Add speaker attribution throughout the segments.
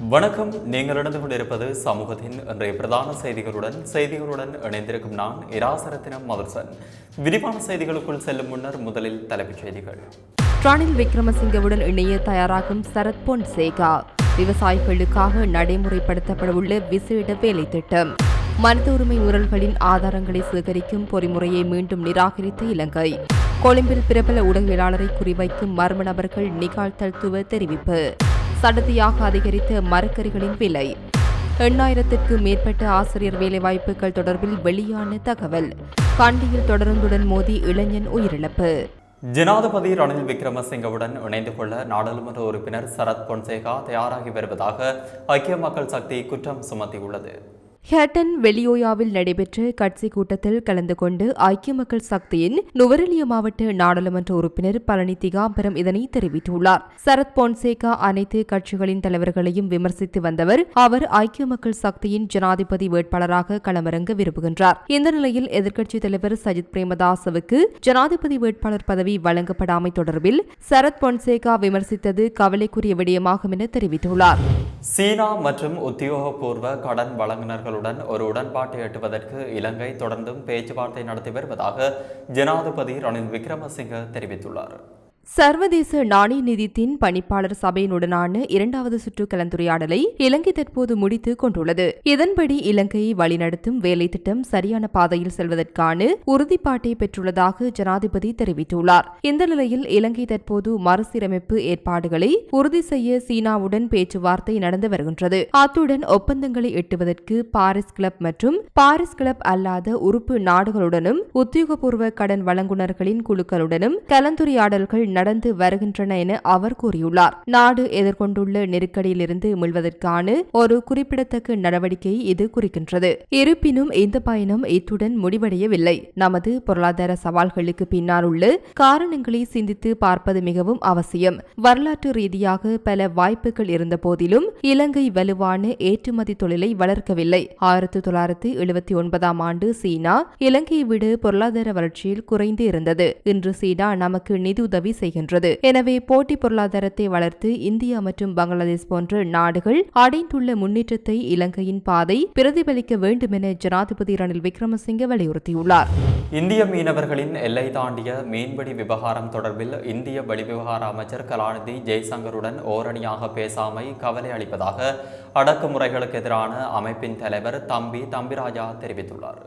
Speaker 1: வணக்கம். நீங்கள் இணைந்து கொண்டிருப்பது சமூகத்தின் இன்றைய பிரதான செய்திகளுடன் செய்திகளுடன் இணைந்திருக்கும் நான் இராசரத்தினம் மதுர்சன். விரிவான செய்திகளுக்குள் செல்லும் முன்னர் முதலில் தலைப்புச் செய்திகள்.
Speaker 2: ரணில் விக்ரமசிங்கவுடன் இணைய தயாராகும் சரத் பொன்சேகா. விவசாயிகளுக்காக நடைமுறைப்படுத்தப்படவுள்ள விசேட வேலை திட்டம் மனித உரிமை உரல்களின் ஆதாரங்களை சேகரிக்கும் பொறிமுறையை மீண்டும் நிராகரித்த இலங்கை. கொழும்பில் பிரபல ஊடகவியலாளரை குறிவைக்கும் மர்ம நபர்கள் நிகழ்த்தல்துவ தெரிவிப்பு. சடதியாக அதிகரித்த மரக்கறிகளின் விலை. எண்ணாயிரத்திற்கு மேற்பட்ட ஆசிரியர் வேலைவாய்ப்புகள் தொடர்பில் வெளியான தகவல். கண்டியில் தொடருந்துடன் மோதி இளைஞன் உயிரிழப்பு.
Speaker 1: ஜனாதிபதி ரணில் விக்ரமசிங்கவுடன் இணைந்து கொள்ள நாடாளுமன்ற உறுப்பினர் சரத் பொன்சேகா தயாராகி வருவதாக ஐக்கிய மக்கள் சக்தி குற்றம் சுமத்தியுள்ளது.
Speaker 2: ஹேட்டன் வெளியோயாவில் நடைபெற்ற கட்சி கூட்டத்தில் கலந்து கொண்டு ஐக்கிய மக்கள் சக்தியின் நுவரெலிய மாவட்ட நாடாளுமன்ற உறுப்பினர் பழனி திகாம்பரம் இதனை தெரிவித்துள்ளார். சரத் பொன்சேகா அனைத்து கட்சிகளின் தலைவர்களையும் விமர்சித்து வந்தவர் அவர் ஐக்கிய மக்கள் சக்தியின் ஜனாதிபதி வேட்பாளராக களமிறங்க விரும்புகின்றார். இந்த நிலையில் எதிர்க்கட்சித் தலைவர் சஜித் பிரேமதாசவுக்கு ஜனாதிபதி வேட்பாளர் பதவி வழங்கப்படாமை தொடர்பில் சரத் பொன்சேகா விமர்சித்தது கவலைக்குரிய விடயமாகும் என தெரிவித்துள்ளார்.
Speaker 1: சீனா மற்றும் உத்தியோகபூர்வ கடன் நாடுகளுடன் ஒரு உடன்பாட்டை எட்டுவதற்கு இலங்கை தொடர்ந்தும் பேச்சுவார்த்தை நடத்தி வருவதாக ஜனாதிபதி ரணில் விக்ரமசிங்க தெரிவித்துள்ளார்.
Speaker 2: சர்வதேச நாணய நிதியத்தின் பணிப்பாளர் சபையினுடனான இரண்டாவது சுற்று கலந்துரையாடலை இலங்கை தற்போது முடித்து கொண்டுள்ளது. இதன்படி இலங்கையை வழிநடத்தும் வேலை திட்டம் சரியான பாதையில் செல்வதற்கான உறுதிப்பாட்டை பெற்றுள்ளதாக ஜனாதிபதி தெரிவித்துள்ளார். இந்த நிலையில் இலங்கை தற்போது மறுசீரமைப்பு ஏற்பாடுகளை உறுதி செய்ய சீனாவுடன் பேச்சுவார்த்தை நடந்து வருகின்றது. அத்துடன் ஒப்பந்தங்களை எட்டுவதற்கு பாரிஸ் கிளப் மற்றும் பாரிஸ் கிளப் அல்லாத உறுப்பு நாடுகளுடனும் உத்தியோகபூர்வ கடன் வழங்குநர்களின் குழுக்களுடனும் கலந்துரையாடல்கள் நடந்து வருகின்றன என அவர் கூறியுள்ளார். நாடு எதிர்கொண்டுள்ள நெருக்கடியிலிருந்து மீள்வதற்கான ஒரு குறிப்பிடத்தக்க நடவடிக்கை இது குறிக்கின்றது. இருப்பினும் இந்த பயணம் இத்துடன் முடிவடையவில்லை. நமது பொருளாதார சவால்களுக்கு பின்னால் உள்ள காரணங்களை சிந்தித்து பார்ப்பது மிகவும் அவசியம். வரலாற்று ரீதியாக பல வாய்ப்புகள் இருந்த போதிலும் இலங்கை வலுவான ஏற்றுமதி தொழிலை வளர்க்கவில்லை. ஆயிரத்தி தொள்ளாயிரத்தி எழுபத்தி ஒன்பதாம் ஆண்டு சீனா இலங்கையை விட பொருளாதார வளர்ச்சியில் குறைந்து இருந்தது. இன்று சீனா நமக்கு நிதியுதவி செய்கின்றது. எனவே போட்டி பொருளாதாரத்தை வளர்த்து இந்தியா மற்றும் பங்களாதேஷ் போன்ற நாடுகள் அடைந்துள்ள முன்னேற்றத்தை இலங்கையின் பாதை பிரதிபலிக்க வேண்டும் என ஜனாதிபதி ரணில் விக்ரமசிங்கே வலியுறுத்தியுள்ளார்.
Speaker 1: இந்திய மீனவர்களின் எல்லை தாண்டிய மீன்பிடி விவகாரம் தொடர்பில் இந்திய வெளிவிவகார அமைச்சர் கலாநிதி ஜெய்சங்கருடன் ஓரணியாக பேசாமை கவலை அளிப்பதாக அடக்குமுறைகளுக்கு எதிரான அமைப்பின் தலைவர் தம்பி தம்பிராஜா தெரிவித்துள்ளார்.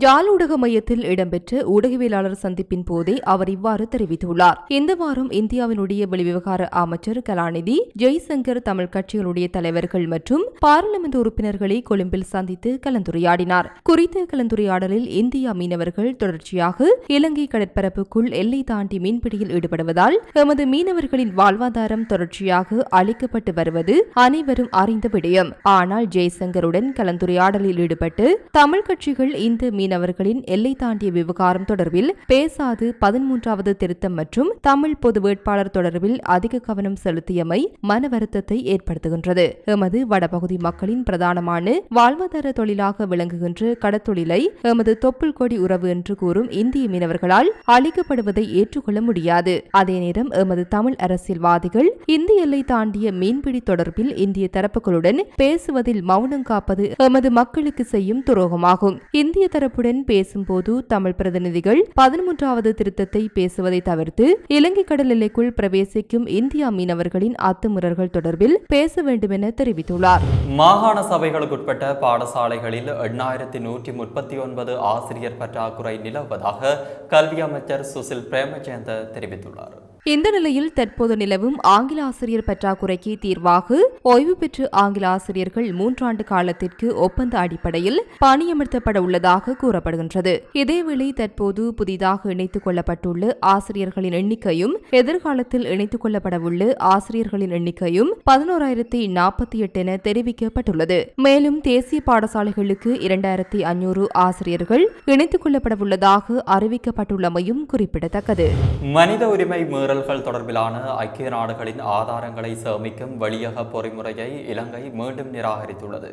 Speaker 2: யாழ் ஊடக மையத்தில் இடம்பெற்ற ஊடகவியலாளர் சந்திப்பின் போதே அவர் இவ்வாறு தெரிவித்துள்ளார். இந்த வாரம் இந்தியாவினுடைய வெளிவிவகார அமைச்சர் கலாநிதி ஜெய்சங்கர் தமிழ் கட்சிகளுடைய தலைவர்கள் மற்றும் பாராளுமன்ற உறுப்பினர்களை கொழும்பில் சந்தித்து கலந்துரையாடினார். குறித்த கலந்துரையாடலில் இந்தியா மீனவர்கள் தொடர்ச்சியாக இலங்கை கடற்பரப்புக்குள் எல்லை தாண்டி மீன்பிடியில் ஈடுபடுவதால் எமது மீனவர்களின் வாழ்வாதாரம் தொடர்ச்சியாக அளிக்கப்பட்டு வருவது அனைவரும் அறிந்த விடயம். ஆனால் ஜெய்சங்கருடன் கலந்துரையாடலில் ஈடுபட்டு தமிழ் கட்சிகள் இந்த மீனவர்களின் எல்லை தாண்டிய விவகாரம் தொடர்பில் பேசாது பதிமூன்றாவது திருத்தம் மற்றும் தமிழ் பொது வேட்பாளர் தொடர்பில் அதிக கவனம் செலுத்தியமை மன வருத்தத்தை ஏற்படுத்துகின்றது. எமது வடபகுதி மக்களின் பிரதானமான வாழ்வாதார தொழிலாக விளங்குகின்ற கடத்தொழிலை எமது தொப்புள் கொடி உறவு என்று கூறும் இந்திய மீனவர்களால் அளிக்கப்படுவதை ஏற்றுக்கொள்ள முடியாது. அதே நேரம் எமது தமிழ் அரசியல்வாதிகள் இந்திய எல்லை தாண்டிய மீன்பிடி தொடர்பில் இந்திய தரப்புகளுடன் பேசுவதில் மௌனம் காப்பது எமது மக்களுக்கு செய்யும் துரோகமாகும். இந்திய தரப்பு தரப்புடன் பேசும்போது தமிழ் பிரதிநிதிகள் பதிமூன்றாவது திருத்தத்தை பேசுவதை தவிர்த்து இலங்கை கடல் எல்லைக்குள் பிரவேசிக்கும் இந்தியா மீனவர்களின் அத்துமுறல்கள் தொடர்பில் பேச வேண்டும் என தெரிவித்துள்ளார்.
Speaker 1: மாகாண சபைகளுக்குட்பட்ட பாடசாலைகளில் எண்ணாயிரத்தி நூற்றி முப்பத்தி ஒன்பது ஆசிரியர் பற்றாக்குறை நிலவுவதாக கல்வி அமைச்சர் சுசில் பிரேமச்சந்திர தெரிவித்துள்ளார்.
Speaker 2: இந்த நிலையில் தற்போது நிலவும் ஆங்கில ஆசிரியர் பற்றாக்குறைக்கு தீர்வாக ஓய்வு பெற்ற ஆங்கில ஆசிரியர்கள் மூன்றாண்டு காலத்திற்கு ஒப்பந்த அடிப்படையில் பணியமர்த்தப்பட உள்ளதாக கூறப்படுகின்றது. இதேவேளை தற்போது புதிதாக இணைத்துக் கொள்ளப்பட்டுள்ள ஆசிரியர்களின் எண்ணிக்கையும் எதிர்காலத்தில் இணைத்துக் கொள்ளப்படவுள்ள ஆசிரியர்களின் எண்ணிக்கையும் பதினோராயிரத்தி நாற்பத்தி எட்டு என தெரிவிக்கப்பட்டுள்ளது. மேலும் தேசிய பாடசாலைகளுக்கு இரண்டாயிரத்தி அஞ்சூறு ஆசிரியர்கள் இணைத்துக் கொள்ளப்படவுள்ளதாக அறிவிக்கப்பட்டுள்ளமையும் குறிப்பிடத்தக்கது.
Speaker 1: மனித உரிமை மீறல்கள் தொடர்பிலான ஐக்கிய நாடுகளின் ஆதாரங்களை சேமிக்கும் வெளியக பொறிமுறையை இலங்கை மீண்டும் நிராகரித்துள்ளது.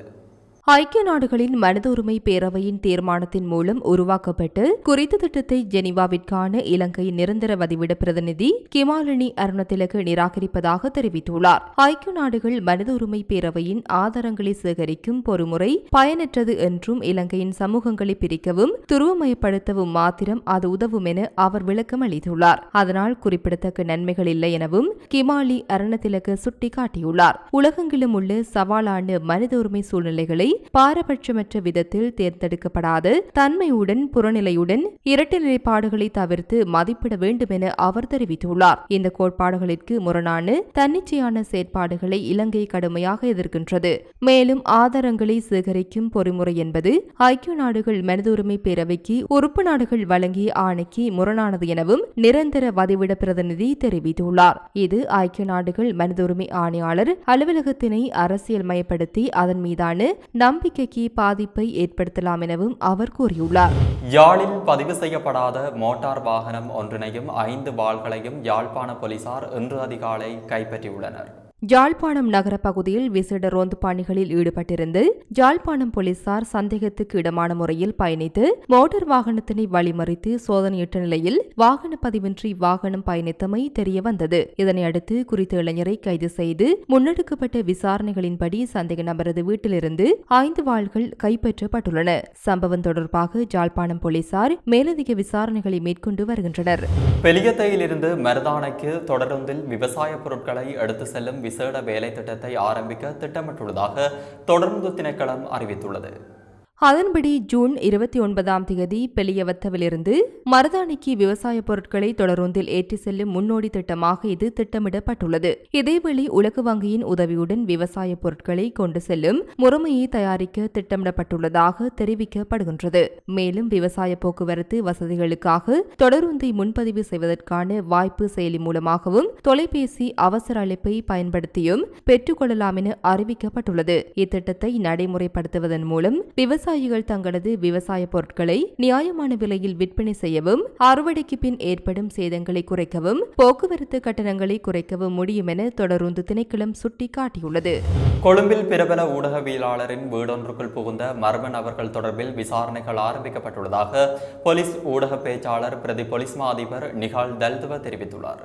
Speaker 2: ஐக்கிய நாடுகளின் மனித உரிமை பேரவையின் தீர்மானத்தின் மூலம் உருவாக்கப்பட்டு குறித்த திட்டத்தை ஜெனீவாவிற்கான இலங்கை நிரந்தர வதிவிட பிரதிநிதி கிமாலினி அருணத்திலக்கு நிராகரிப்பதாக தெரிவித்துள்ளார். ஐக்கிய நாடுகள் மனித உரிமை பேரவையின் ஆதாரங்களை சேகரிக்கும் பொறுமுறை பயனற்றது என்றும் இலங்கையின் சமூகங்களை பிரிக்கவும் துருவமயப்படுத்தவும் மாத்திரம் அது உதவும் என அவர் விளக்கம் அளித்துள்ளார். அதனால் குறிப்பிடத்தக்க நன்மைகள் இல்லை எனவும் கிமாலி அருணத்திலக்கு சுட்டிக்காட்டியுள்ளார். உலகெங்கிலும் உள்ள சவாலான மனித உரிமை சூழ்நிலைகளை பாரபட்சமற்ற விதத்தில் தேர்ந்தெடுக்கப்படாது. தன்மையுடன் புறநிலையுடன் இரட்டை நிலைப்பாடுகளை தவிர்த்து மதிப்பிட வேண்டும் என அவர் தெரிவித்துள்ளார். இந்த கோட்பாடுகளிற்கு முரணான தன்னிச்சையான செயற்பாடுகளை இலங்கை கடுமையாக எதிர்க்கின்றது. மேலும் ஆதாரங்களை சேகரிக்கும் பொறிமுறை என்பது ஐக்கிய நாடுகள் மனித உரிமை பேரவைக்கு உறுப்பு நாடுகள் வழங்கிய ஆணைக்கு முரணானது எனவும் நிரந்தர வதிவிட பிரதிநிதி தெரிவித்துள்ளார். இது ஐக்கிய நாடுகள் மனித உரிமை ஆணையாளர் அலுவலகத்தினை அரசியல் மயப்படுத்தி அதன் மீதான நம்பிக்கைக்கு பாதிப்பை ஏற்படுத்தலாம் எனவும் அவர் கூறியுள்ளார்.
Speaker 1: யாழில் பதிவு செய்யப்படாத மோட்டார் வாகனம் ஒன்றினையும் ஐந்து வாள்களையும் யாழ்ப்பாண போலீசார் இன்று அதிகாலை கைப்பற்றியுள்ளனர்.
Speaker 2: யாழ்ப்பாணம் நகர பகுதியில் விசேட ரோந்து பணிகளில் ஈடுபட்டிருந்து யாழ்ப்பாணம் போலீசார் சந்தேகத்துக்கு இடமான முறையில் பயணித்து மோட்டார் வாகனத்தினை வழிமறித்து சோதனையிட்ட நிலையில் வாகன பதிவின்றி வாகனம் பயணித்தமை தெரிய வந்தது இதனை அடுத்து குறித்த இளைஞரை கைது செய்து முன்னெடுக்கப்பட்ட விசாரணைகளின்படி சந்தேக நபரது வீட்டிலிருந்து ஐந்து வாள்கள் கைப்பற்றப்பட்டுள்ளன. சம்பவம் தொடர்பாக யாழ்ப்பாணம் போலீசார் மேலதிக விசாரணைகளை மேற்கொண்டு வருகின்றனர்.
Speaker 1: பெலியத்தையிலிருந்து மருதானைக்கு தொடருந்தில் விவசாய பொருட்களை எடுத்து செல்லும் விசேட வேலை திட்டத்தை ஆரம்பிக்க திட்டமிட்டுள்ளதாக தொடர்ந்து திணைக்களம் அறிவித்துள்ளது.
Speaker 2: அதன்படி ஜூன் இருபத்தி ஒன்பதாம் தேதி பெலியவத்தவிலிருந்து மருதாணிக்கு விவசாய பொருட்களை தொடரொந்தில் ஏற்றி செல்லும் முன்னோடி திட்டமாக இது திட்டமிடப்பட்டுள்ளது. இதேவேளை உலக வங்கியின் உதவியுடன் விவசாய பொருட்களை கொண்டு செல்லும் முறைமையை தயாரிக்க திட்டமிடப்பட்டுள்ளதாக தெரிவிக்கப்படுகின்றது. மேலும் விவசாய போக்குவரத்து வசதிகளுக்காக தொடருந்தை முன்பதிவு செய்வதற்கான வாய்ப்பு செயலி மூலமாகவும் தொலைபேசி அவசர அழைப்பை பயன்படுத்தியும் பெற்றுக்கொள்ளலாம் என அறிவிக்கப்பட்டுள்ளது. இத்திட்டத்தை நடைமுறைப்படுத்துவதன் மூலம் விவசாயிகள் தங்களது விவசாய பொருட்களை நியாயமான விலையில் விற்பனை செய்யவும் அறுவடைக்கு பின் ஏற்படும் சேதங்களை குறைக்கவும் போக்குவரத்து கட்டணங்களை குறைக்கவும் முடியும் என தொடருந்து திணைக்களம் சுட்டிக்காட்டியுள்ளது.
Speaker 1: கொழும்பில் பிரபல ஊடகவியலாளரின் வீடொன்றுக்குள் புகுந்த மர்ம நபர்கள் தொடர்பில் விசாரணைகள் ஆரம்பிக்கப்பட்டுள்ளதாக போலீஸ் ஊடக பேச்சாளர் பிரதி போலீஸ் மா அதிபர் நிகால் தல்துவ தெரிவித்துள்ளார்.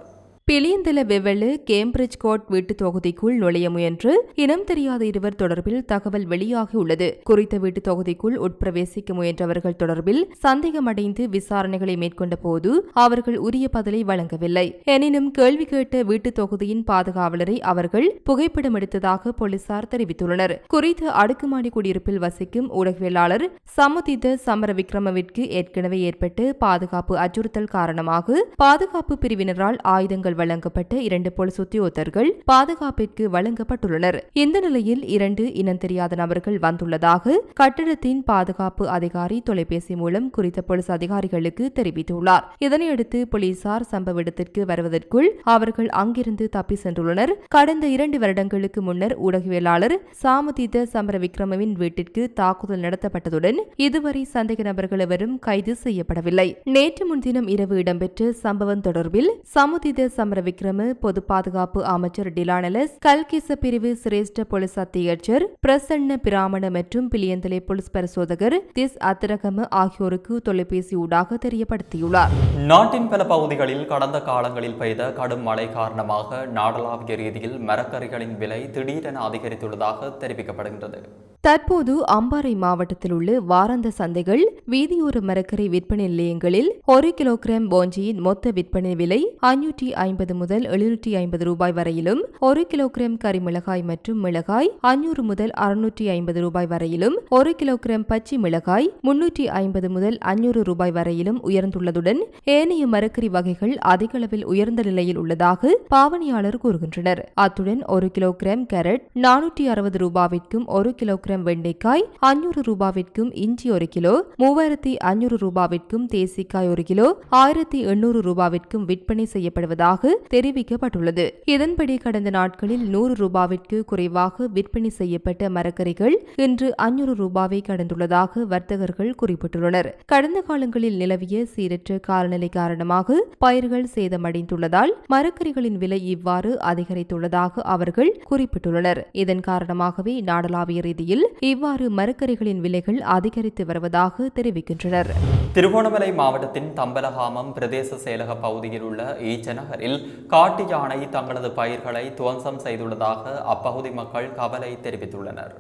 Speaker 2: பிலியந்தல வெவெள்ளு கேம்பிரிட்ஜ் கோட் வீட்டு தொகுதிக்குள் நுழைய முயன்று இனம் தெரியாத இருவர் தொடர்பில் தகவல் வெளியாகியுள்ளது குறித்த வீட்டு தொகுதிக்குள் உட்பிரவேசிக்க முயன்றவர்கள் தொடர்பில் சந்தேகமடைந்து விசாரணைகளை மேற்கொண்ட போது அவர்கள் உரிய பதிலை வழங்கவில்லை. எனினும் கேள்வி கேட்ட வீட்டு தொகுதியின் பாதுகாவலரை அவர்கள் புகைப்படம் எடுத்ததாக போலீசார் தெரிவித்துள்ளனர். குறித்த அடுக்குமாடி குடியிருப்பில் வசிக்கும் ஊடகவியலாளர் சமுதித சமர விக்ரமவிற்கு ஏற்கனவே ஏற்பட்டு பாதுகாப்பு அச்சுறுத்தல் காரணமாக பாதுகாப்பு பிரிவினரால் ஆயுதங்கள் வழங்கப்பட்ட இரண்டு போலீஸ் உத்தியோகத்தர்கள் பாதுகாப்பிற்கு வழங்கப்பட்டுள்ளனர். இந்த நிலையில் இரண்டு இனம் தெரியாத நபர்கள் வந்துள்ளதாக கட்டிடத்தின் பாதுகாப்பு அதிகாரி தொலைபேசி மூலம் குறித்த போலீஸ் அதிகாரிகளுக்கு தெரிவித்துள்ளார். இதனையடுத்து போலீசார் சம்பவ இடத்திற்கு வருவதற்குள் அவர்கள் அங்கிருந்து தப்பி சென்றுள்ளனர். கடந்த இரண்டு வருடங்களுக்கு முன்னர் ஊடகவியலாளர் சாமுதீத சமர விக்ரமவின் வீட்டிற்கு தாக்குதல் நடத்தப்பட்டதுடன் இதுவரை சந்தேக நபர்கள் எவரும் கைது செய்யப்படவில்லை. நேற்று முன்தினம் இரவு இடம்பெற்ற சம்பவம் தொடர்பில் சமுதித சமர விக்ரம பொது பாதுகாப்பு அமைச்சர் டிலானலஸ் கல்கிச பிரிவு சிரேஷ்ட போலீஸ் அத்தியட்சர் பிரசன்ன பிராமண மற்றும் பிளியந்தலை போலீஸ் பரிசோதகர் திஸ் அத்திரகம ஆகியோருக்கு தொலைபேசி ஊடாக தெரியப்படுத்தியுள்ளார்.
Speaker 1: நாட்டின் பல பகுதிகளில் கடந்த காலங்களில் பெய்த கடும் மழை காரணமாக நாடளாவிய ரீதியில் மரக்கறிகளின் விலை திடீரென அதிகரித்துள்ளதாக தெரிவிக்கப்படுகின்றது.
Speaker 2: தற்போது அம்பாறை மாவட்டத்தில் உள்ள வாராந்த சந்தைகள் வீதியோர மரக்கரை விற்பனை நிலையங்களில் ஒரு கிலோகிராம் போஞ்சியின் மொத்த விற்பனை விலை ஐநூற்றி ஐம்பது முதல் எழுநூற்றி ஐம்பது ரூபாய் வரையிலும் ஒரு கிலோகிராம் கறி மிளகாய் மற்றும் மிளகாய் ஐநூறு முதல் அறுநூற்றி ஐம்பது ரூபாய் வரையிலும் ஒரு கிலோகிராம் பச்சை மிளகாய் முன்னூற்றி ஐம்பது முதல் அஞ்சூறு ரூபாய் வரையிலும் உயர்ந்துள்ளதுடன் ஏனைய மரக்கறி வகைகள் அதிக அளவில் உயர்ந்த நிலையில் உள்ளதாக பாவனையாளர் கூறுகின்றனர். அத்துடன் ஒரு கிலோகிராம் கேரட் நானூற்றி அறுபது ரூபாய்க்கும் ஒரு கிலோகிராம் வெண்டைக்காய் அஞ்சூறு ரூபாவிற்கும் இஞ்சி ஒரு கிலோ மூவாயிரத்தி அஞ்சூறு ரூபாவிற்கும் தேசிக்காய் ஒரு கிலோ ஆயிரத்தி எண்ணூறு ரூபாவிற்கும் விற்பனை செய்யப்படுவதாக தெரிவிக்கப்பட்டுள்ளது. இதன்படி கடந்த நாட்களில் நூறு ரூபாவிற்கு குறைவாக விற்பனை செய்யப்பட்ட மரக்கறிகள் இன்று அஞ்சூறு ரூபாவை கடந்துள்ளதாக வர்த்தகர்கள் குறிப்பிட்டுள்ளனர். கடந்த காலங்களில் நிலவிய சீரற்ற காலநிலை காரணமாக பயிர்கள் சேதமடைந்துள்ளதால் மரக்கறிகளின் விலை இவ்வாறு அதிகரித்துள்ளதாக அவர்கள் குறிப்பிட்டுள்ளனர். இதன் காரணமாகவே நாடளாவிய ரீதியில் நிலையில் இவ்வாறு மரக்கறிகளின் விலைகள் அதிகரித்து வருவதாக தெரிவிக்கின்றனர்.
Speaker 1: திருகோணமலை மாவட்டத்தின் தம்பலகாமம் பிரதேச செயலக பகுதியில் உள்ள ஈச்சநகரில் காட்டு யானை தங்களது பயிர்களை துவம்சம் செய்துள்ளதாக அப்பகுதி மக்கள் கவலை தெரிவித்துள்ளனர்.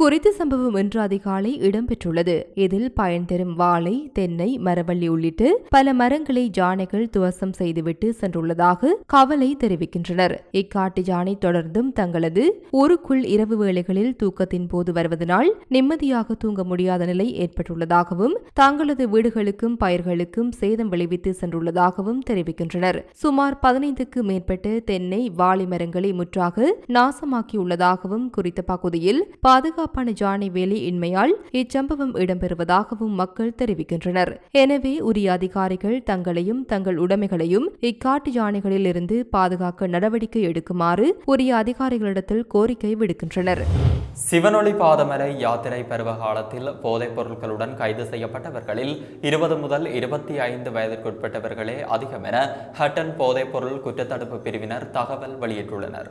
Speaker 2: குறித்த சம்பவம் இன்று அதிகாலை இடம்பெற்றுள்ளது. இதில் பயன் தரும் வாழை தென்னை மரவள்ளி உள்ளிட்டு பல மரங்களை யானைகள் துவசம் செய்துவிட்டு சென்றுள்ளதாக கவலை தெரிவிக்கின்றனர். இக்காட்டு யானை தொடர்ந்தும் தங்களது ஊருக்குள் இரவு வேளைகளில் தூக்கத்தின் போது வருவதனால் நிம்மதியாக தூங்க முடியாத நிலை ஏற்பட்டுள்ளதாகவும் தங்களது வீடுகளுக்கும் பயிர்களுக்கும் சேதம் விளைவித்து சென்றுள்ளதாகவும் தெரிவிக்கின்றனர். சுமார் பதினைந்துக்கு மேற்பட்ட தென்னை வாழை மரங்களை முற்றாக நாசமாக்கியுள்ளதாகவும் குறித்த பகுதியில் பாதுகாப்பு பாதுகாப்பான ஜானை வேலி இன்மையால் இச்சம்பவம் இடம்பெறுவதாகவும் மக்கள் தெரிவிக்கின்றனர். எனவே உரிய அதிகாரிகள் தங்களையும் தங்கள் உடைமைகளையும் இக்காட்டு யானைகளில் இருந்து பாதுகாக்க நடவடிக்கை எடுக்குமாறு உரிய அதிகாரிகளிடத்தில் கோரிக்கை விடுக்கின்றனர்.
Speaker 1: சிவனொளி பாதமலை யாத்திரை பருவ காலத்தில் போதைப் பொருட்களுடன் கைது செய்யப்பட்டவர்களில் இருபது முதல் இருபத்தி ஐந்து வயதிற்குட்பட்டவர்களே அதிகம் என ஹட்டன் போதைப்பொருள் குற்றத்தடுப்பு பிரிவினர் தகவல் வெளியிட்டுள்ளனர்.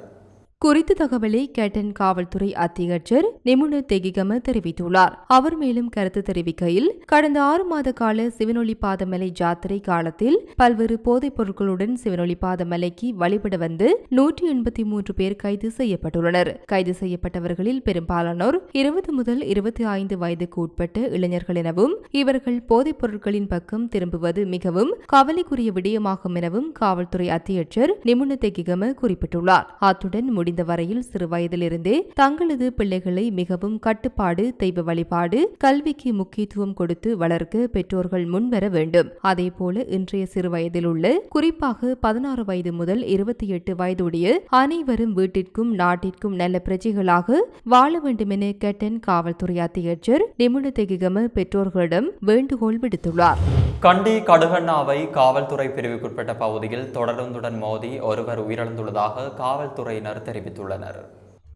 Speaker 2: குறித்த தகவலை கேட்டன் காவல்துறை அத்தியட்சர் நிமுன தெகிகம தெரிவித்துள்ளார். அவர் மேலும் கருத்து தெரிவிக்கையில் கடந்த ஆறு மாத கால சிவனொளி பாதமலை ஜாத்திரை காலத்தில் பல்வேறு போதைப் பொருட்களுடன் சிவனொளி பாதமலைக்கு வழிபட வந்து நூற்றி எண்பத்தி மூன்று பேர் கைது செய்யப்பட்டுள்ளனர். கைது செய்யப்பட்டவர்களில் பெரும்பாலானோர் இருபது முதல் இருபத்தி ஐந்து வயதுக்கு உட்பட்ட இளைஞர்கள் எனவும் இவர்கள் போதைப் பொருட்களின் பக்கம் திரும்புவது மிகவும் கவலைக்குரிய விடயமாகும் எனவும் காவல்துறை அத்தியட்சர் நிமுன தெகிகம குறிப்பிட்டுள்ளார். அத்துடன் முடிந்த வரையில் சிறு வயதிலிருந்தே தங்களது பிள்ளைகளை மிகவும் கட்டுப்பாடு தெய்வ வழிபாடு கல்விக்கு முக்கியத்துவம் கொடுத்து வளர்க்க பெற்றோர்கள் முன்வர வேண்டும். அதேபோல இன்றைய சிறு வயதில் உள்ள குறிப்பாக பதினாறு வயது முதல் இருபத்தி எட்டு வயதுடைய அனைவரும் வீட்டிற்கும் நாட்டிற்கும் நல்ல பிரஜைகளாக வாழ வேண்டும் என கேட்டன் காவல்துறை அத்தியட்சர் நிமுன தெகிகம பெற்றோர்களிடம் வேண்டுகோள் விடுத்துள்ளார்.
Speaker 1: கண்டி கடுகண்ணாவை காவல்துறை பிரிவுக்குட்பட்ட பகுதியில் தொடர்ந்துடன் மோதி ஒருவர் உயிரிழந்துள்ளதாக காவல்துறையினர் தெரிவித்துள்ளனர்.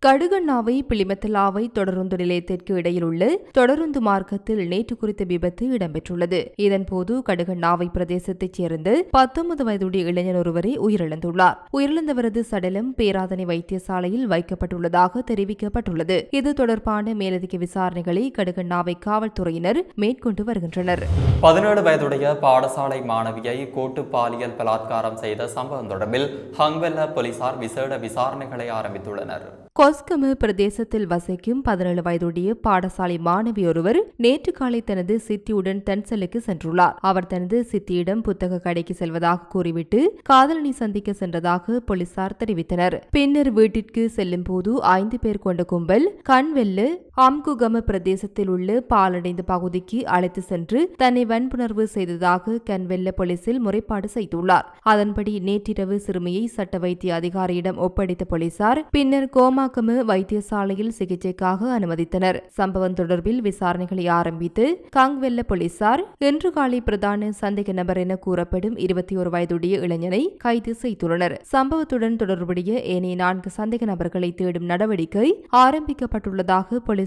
Speaker 2: கடுகண்ணாவை பிளிமத்தலாவை தொடருந்து நிலையத்திற்கு இடையில் உள்ள தொடருந்து மார்க்கத்தில் நேற்று குறித்த விபத்து இடம்பெற்றுள்ளது. இதன்போது கடுகண்ணாவை பிரதேசத்தைச் சேர்ந்த பத்தொன்பது வயதுடைய இளைஞர் ஒருவரை உயிரிழந்துள்ளார். உயிரிழந்தவரது சடலம் பேராதனை வைத்தியசாலையில் வைக்கப்பட்டுள்ளதாக தெரிவிக்கப்பட்டுள்ளது. இது தொடர்பான மேலதிக விசாரணைகளை கடுகண்ணாவை காவல்துறையினர் மேற்கொண்டு வருகின்றனர்.
Speaker 1: பதினேழு வயதுடைய பாடசாலை மாணவியை கூட்டு பாலியல் பலாத்காரம் செய்த சம்பவம் தொடர்பில் ஹங்வெல்ல போலீசார் விசேட விசாரணைகளை ஆரம்பித்துள்ளனர்.
Speaker 2: கொஸ்கமு பிரதேசத்தில் வசிக்கும் பதினேழு வயதுடைய பாடசாலை மாணவி ஒருவர் நேற்று காலை தனது சித்தியுடன் தென்சலுக்கு சென்றுள்ளார். அவர் தனது சித்தியிடம் புத்தக கடைக்கு செல்வதாக கூறிவிட்டு காதலனை சந்திக்க சென்றதாக போலீசார் தெரிவித்தனர். பின்னர் வீட்டிற்கு செல்லும் போது ஐந்து பேர் கொண்ட கும்பல் கண்வெல்லு ஆம்குகம பிரதேசத்தில் உள்ள பாலடைந்த பகுதிக்கு அழைத்து சென்று தன்னை வன்புணர்வு செய்ததாக கன்வெல்ல போலீசில் முறைப்பாடு செய்துள்ளார். அதன்படி நேற்றிரவு சிறுமியை சட்ட வைத்திய அதிகாரியிடம் ஒப்படைத்த போலீசார் பின்னர் கோமாக்கம வைத்தியசாலையில் சிகிச்சைக்காக அனுமதித்தனர். சம்பவம் தொடர்பில் விசாரணைகளை ஆரம்பித்து காங்வெல்ல போலீசார் இன்று காலை பிரதான சந்தேக நபர் என கூறப்படும் இருபத்தி ஒரு வயதுடைய இளைஞனை கைது செய்துள்ளனர். சம்பவத்துடன் தொடர்புடைய ஏனைய நான்கு சந்தேக நபர்களை தேடும் நடவடிக்கை ஆரம்பிக்கப்பட்டுள்ளதாக போலீஸ்